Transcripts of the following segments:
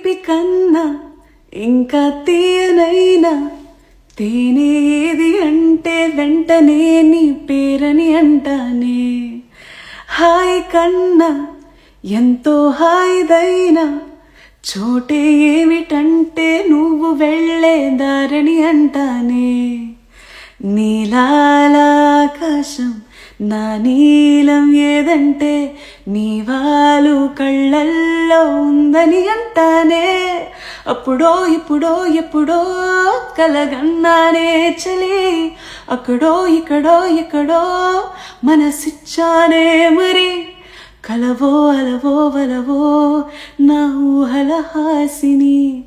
తీపి కన్నా ఇంకా తీయనైనా తేనేది అంటే వెంటనే నీ పేరని అంటానే. హాయ్ కన్నా ఎంతో హాయిదైనా చోటే ఏమిటంటే నువ్వు వెళ్ళే దారిని అంటానే. నీలాకాశం నా నీలం ఏదంటే నీ వాలు కళ్ళల్లో ఉందని అంటానే. అప్పుడో ఇప్పుడో ఎప్పుడో కలగన్నానే చలి. అక్కడో ఇక్కడో ఎక్కడో మనసిచ్చానే మరి. కలవో అలవో వలవో నా ఊహల హాసిని.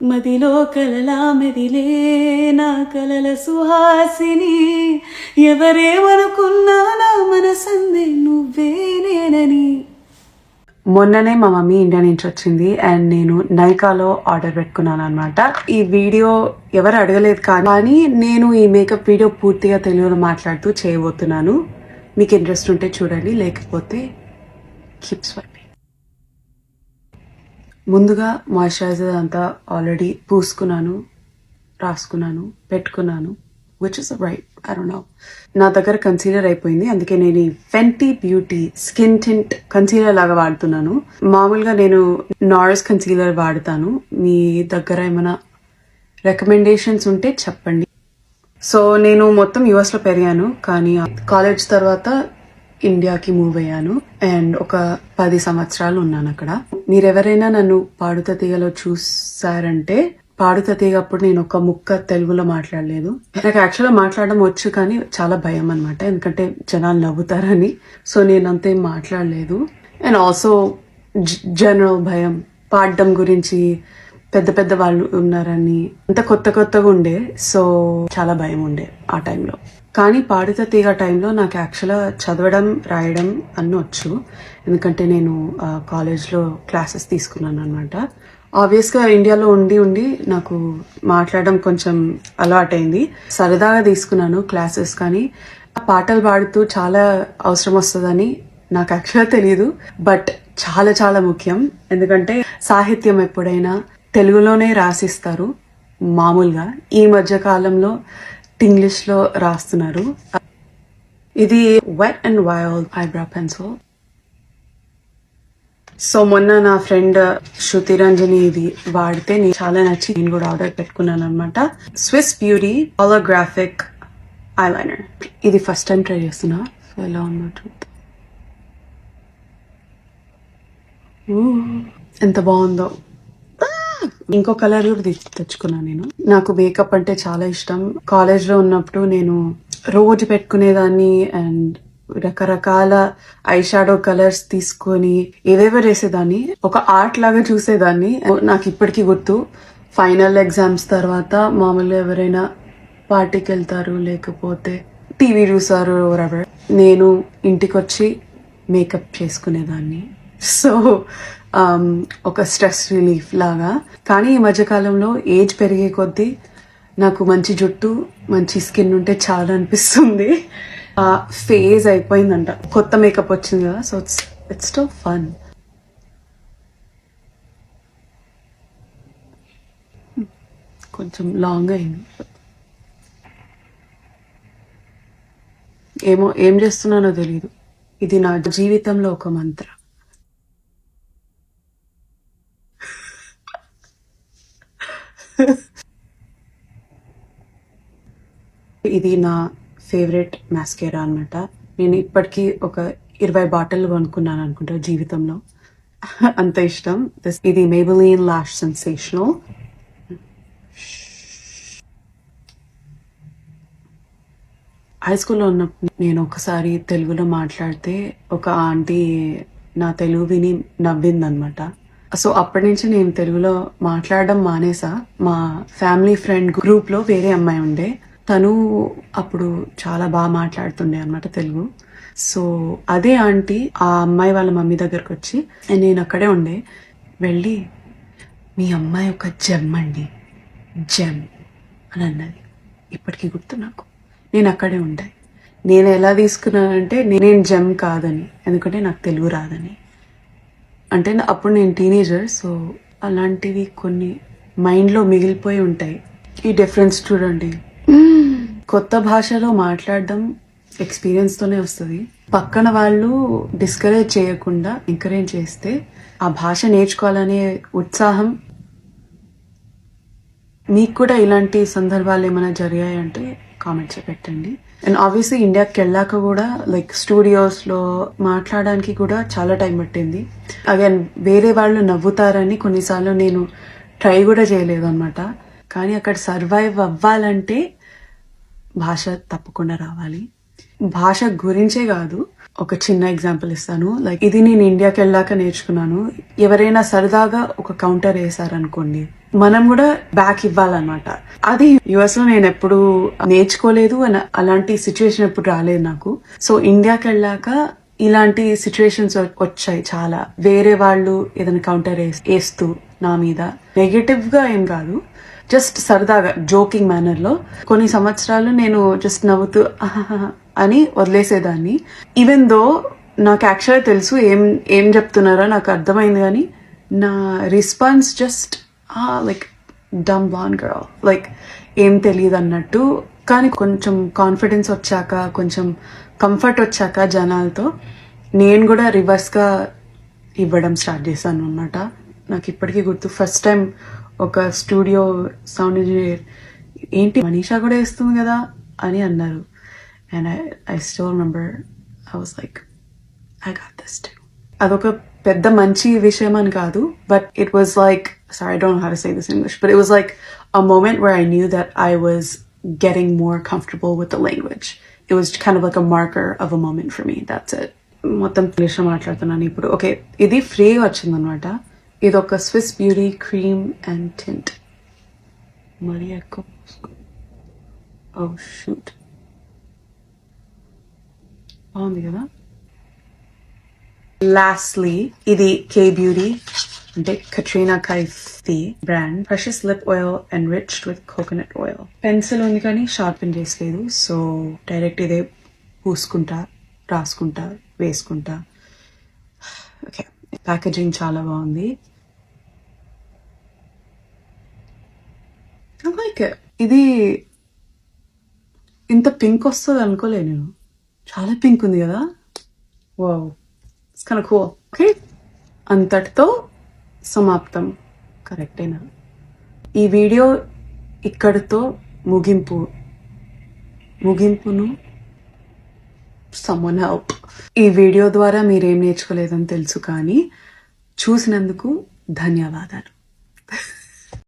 మదిలో కలలా మెదిలే నా కలల సుహాసిని. ఎవరేమనుకున్నా నా మనసందే నువ్వే నేనని. మొన్ననే మా మమ్మీ ఇండియా నుంచి వచ్చింది అండ్ నేను నైకాలో ఆర్డర్ పెట్టుకున్నాను అనమాట ఈ వీడియో ఎవరు అడగలేదు కానీ నేను ఈ మేకప్ వీడియో పూర్తిగా తెలుగులో మాట్లాడుతూ చేయబోతున్నాను. మీకు ఇంట్రెస్ట్ ఉంటే చూడండి లేకపోతే కీప్ వైట్ ముందుగా మాయిశ్చరైజర్ అంతా ఆల్రెడీ పూసుకున్నాను రాసుకున్నాను పెట్టుకున్నాను which is right I don't know నా దగ్గర కన్సీలర్ అయిపోయింది అందుకే నేను ఈ Fenty beauty skin tint concealer లాగా వాడుతున్నాను. మామూలుగా నేను నార్స్ కన్సీలర్ వాడతాను. మీ దగ్గర ఏమైనా రికమెండేషన్స్ ఉంటే చెప్పండి. సో నేను మొత్తం యుఎస్లో పెరిగాను కానీ కాలేజ్ తర్వాత ఇండియాకి మూవ్ అయ్యాను. అండ్ ఒక పది సంవత్సరాలు ఉన్నాను అక్కడ. మీరెవరైనా నన్ను పాడుత తీగలో చూసారంటే పాడుత తీగ అప్పుడు నేను ఒక ముక్క తెలుగులో మాట్లాడలేదు. నాకు యాక్చువల్గా మాట్లాడడం వచ్చు కానీ చాలా భయం అనమాట ఎందుకంటే జనాలు నవ్వుతారని. సో నేను అంతేం మాట్లాడలేదు. అండ్ ఆల్సో జనరల్ భయం పాడడం గురించి పెద్ద పెద్ద వాళ్ళు ఉన్నారని. అంత కొత్త కొత్తగా ఉండే. సో చాలా భయం ఉండే ఆ టైంలో. కానీ పాడుత తీగ టైంలో నాకు యాక్చువల్గా చదవడం రాయడం అన్నచ్చు ఎందుకంటే నేను కాలేజ్లో క్లాసెస్ తీసుకున్నాను అనమాట ఆబ్వియస్గా ఇండియాలో ఉండి ఉండి నాకు మాట్లాడడం కొంచెం అలవాటైంది సరదాగా తీసుకున్నాను క్లాసెస్ కానీ పాటలు పాడుతూ చాలా అవసరం వస్తుందని నాకు యాక్చువల్గా తెలియదు బట్ చాలా చాలా ముఖ్యం. ఎందుకంటే సాహిత్యం ఎప్పుడైనా తెలుగులోనే రాసిస్తారు. మామూలుగా ఈ మధ్య కాలంలో ఇంగ్లీష్లో రాస్తున్నారు. ఇది wet and wild eyebrow pencil so మొన్న నా ఫ్రెండ్ శృతి రంజని ఇది వాడితే నేను చాలా నచ్చి నేను కూడా ఆర్డర్ పెట్టుకున్నాను అనమాట స్విస్ బ్యూటీ హోలోగ్రాఫిక్ ఐలైనర్ ఇది ఫస్ట్ టైం ట్రై చేస్తున్నా. సో ఎలా ఉన్నట్టు ఎంత బాగుందో. ఇంకో కలర్ కూడా తెచ్చుకున్నాను నేను. నాకు మేకప్ అంటే చాలా ఇష్టం. కాలేజ్లో ఉన్నప్పుడు నేను రోజు పెట్టుకునేదాన్ని అండ్ రకరకాల ఐ షాడో కలర్స్ తీసుకొని ఏవేవో వేసేదాన్ని ఒక ఆర్ట్ లాగా చూసేదాన్ని. నాకు ఇప్పటికీ గుర్తు. ఫైనల్ ఎగ్జామ్స్ తర్వాత మామూలుగా ఎవరైనా పార్టీకి వెళ్తారు లేకపోతే టీవీ చూసారు ఎవరెవర్ నేను ఇంటికి వచ్చి మేకప్ చేసుకునేదాన్ని. సో Um, ఒక స్ట్రెస్ రిలీఫ్ లాగా. కానీ ఈ మధ్యకాలంలో ఏజ్ పెరిగే కొద్దీ నాకు మంచి జుట్టు మంచి స్కిన్ ఉంటే చాలా అనిపిస్తుంది. ఫేజ్ అయిపోయిందంట. కొత్త మేకప్ వచ్చింది కదా so it's it's too fun కొంచెం లాంగ్ అయింది. ఏమో ఏం చేస్తున్నానో తెలియదు ఇది నా జీవితంలో ఒక మంత్ర. ఇది నా ఫేవరెట్ మ్యాస్కేరా అన్నమాట. నేను ఇప్పటికీ ఒక ఇరవై బాటిల్ కొనుక్కున్నాను అనుకుంటా జీవితంలో. అంత ఇష్టం. ఇది మేబులీన్ లాష్ సెన్సేషనల్ హై స్కూల్లో ఉన్నప్పుడు నేను ఒకసారి తెలుగులో మాట్లాడితే ఒక ఆంటీ నా తెలుగు విని నవ్విందనమాట సో అప్పటి నుంచి నేను తెలుగులో మాట్లాడడం మానేసా. మా ఫ్యామిలీ ఫ్రెండ్ గ్రూప్లో వేరే అమ్మాయి ఉండే. తను అప్పుడు చాలా బాగా మాట్లాడుతుండే అనమాట తెలుగు. సో అదే ఆంటీ ఆ అమ్మాయి వాళ్ళ మమ్మీ దగ్గరకు వచ్చి నేను అక్కడే ఉండే. వెళ్ళి మీ అమ్మాయి ఒక జెమ్ అండి. జెమ్ అని అన్నది. ఇప్పటికీ గుర్తు నాకు. నేను అక్కడే ఉండే. నేను ఎలా తీసుకున్నానంటే నేను జెమ్ కాదని. ఎందుకంటే నాకు తెలుగు రాదని. అంటే నా- అప్పుడు నేను టీనేజర్ సో అలాంటివి కొన్ని మైండ్లో మిగిలిపోయి ఉంటాయి. ఈ డిఫరెన్స్ చూడండి. కొత్త భాషలో మాట్లాడడం ఎక్స్పీరియన్స్ తోనే వస్తుంది. పక్కన వాళ్ళు డిస్కరేజ్ చేయకుండా ఎంకరేజ్ చేస్తే ఆ భాష నేర్చుకోవాలనే ఉత్సాహం మీకు కూడా ఇలాంటి సందర్భాలు ఏమైనా జరిగాయంటే కామెంట్స్ పెట్టండి. అండ్ ఆబ్వియస్లీ ఇండియాకి వెళ్ళాక కూడా లైక్ స్టూడియోస్లో మాట్లాడడానికి కూడా చాలా టైం పట్టింది. అగైన్ వేరే వాళ్ళు నవ్వుతారని కొన్నిసార్లు నేను ట్రై కూడా చేయలేదు అనమాట కానీ అక్కడ సర్వైవ్ అవ్వాలంటే భాష తప్పకుండా రావాలి. భాష గురించే కాదు ఒక చిన్న ఎగ్జాంపుల్ ఇస్తాను. లైక్ ఇది నేను ఇండియాకి వెళ్ళాక నేర్చుకున్నాను. ఎవరైనా సరదాగా ఒక కౌంటర్ వేసారనుకోండి మనం కూడా బ్యాక్ ఇవ్వాలన్నమాట. అది యుఎస్లో నేను ఎప్పుడు నేర్చుకోలేదు అని అలాంటి సిచ్యువేషన్ ఎప్పుడు రాలేదు నాకు. సో ఇండియాకి వెళ్ళాక ఇలాంటి సిచ్యువేషన్స్ వచ్చాయి చాలా. వేరే వాళ్ళు ఏదైనా కౌంటర్ వేస్తూ నా మీద. నెగటివ్గా ఏం కాదు. జస్ట్ సరదాగా జోకింగ్ మేనర్లో. కొన్ని సంవత్సరాలు నేను జస్ట్ నవ్వుతూ అని వదిలేసేదాన్ని. ఈవెన్ దో నాకు యాక్చువల్గా తెలుసు ఏం ఏం చెప్తున్నారో నాకు అర్థమైంది కానీ నా response just like dumb blonde girl like ఏం తెలియదు అన్నట్టు. కానీ కొంచెం కాన్ఫిడెన్స్ వచ్చాక కొంచెం కంఫర్ట్ వచ్చాక జనాలతో నేను కూడా రివర్స్గా ఇవ్వడం స్టార్ట్ చేశాను అనమాట నాకు ఇప్పటికీ గుర్తు ఫస్ట్ టైం ఒక స్టూడియో సౌండ్ ఇంజనీర్ ఏంటి మనీషా కూడా వేస్తుంది కదా? అని అన్నారు. And I I still remember I was like I got this too అదొక పెద్ద మంచి విషయం అని కాదు but it was like sorry I don't how to say this English but it was like a moment where I knew that I was getting more comfortable with the language. It was kind of like a marker of a moment for me. That's it. మొత్తం ఇంగ్లీష్లో మాట్లాడుతున్నాను ఇప్పుడు okay ఇది ఫ్రీగా వచ్చిందనమాట ఇది ఒక Swiss beauty cream and tint మరి ఎక్కువ ఓ షూట్ బాగుంది కదా? లాస్ట్లీ ఇది కే బ్యూటీ అంటే Katrina Kaif the brand freshes lip oil and riched with coconut oil pencil ఉంది కానీ షార్పెన్ చేసలేదు సో డైరెక్ట్ ఇదే పూసుకుంటా రాసుకుంటా వేసుకుంటా. ఓకే ప్యాకేజింగ్ చాలా బాగుంది. లైక్ ఇది ఇంత పింక్ వస్తుంది అనుకోలే నేను. చాలా పింక్ ఉంది కదా? Wow it's kinda cool okay అంతటితో సమాప్తం. కరెక్టేనా ఈ వీడియో ఇక్కడితో ముగింపు. ముగింపును సమ్మన్ హెల్ప్ ఈ వీడియో ద్వారా మీరేం నేర్చుకోలేదని తెలుసు కానీ చూసినందుకు ధన్యవాదాలు.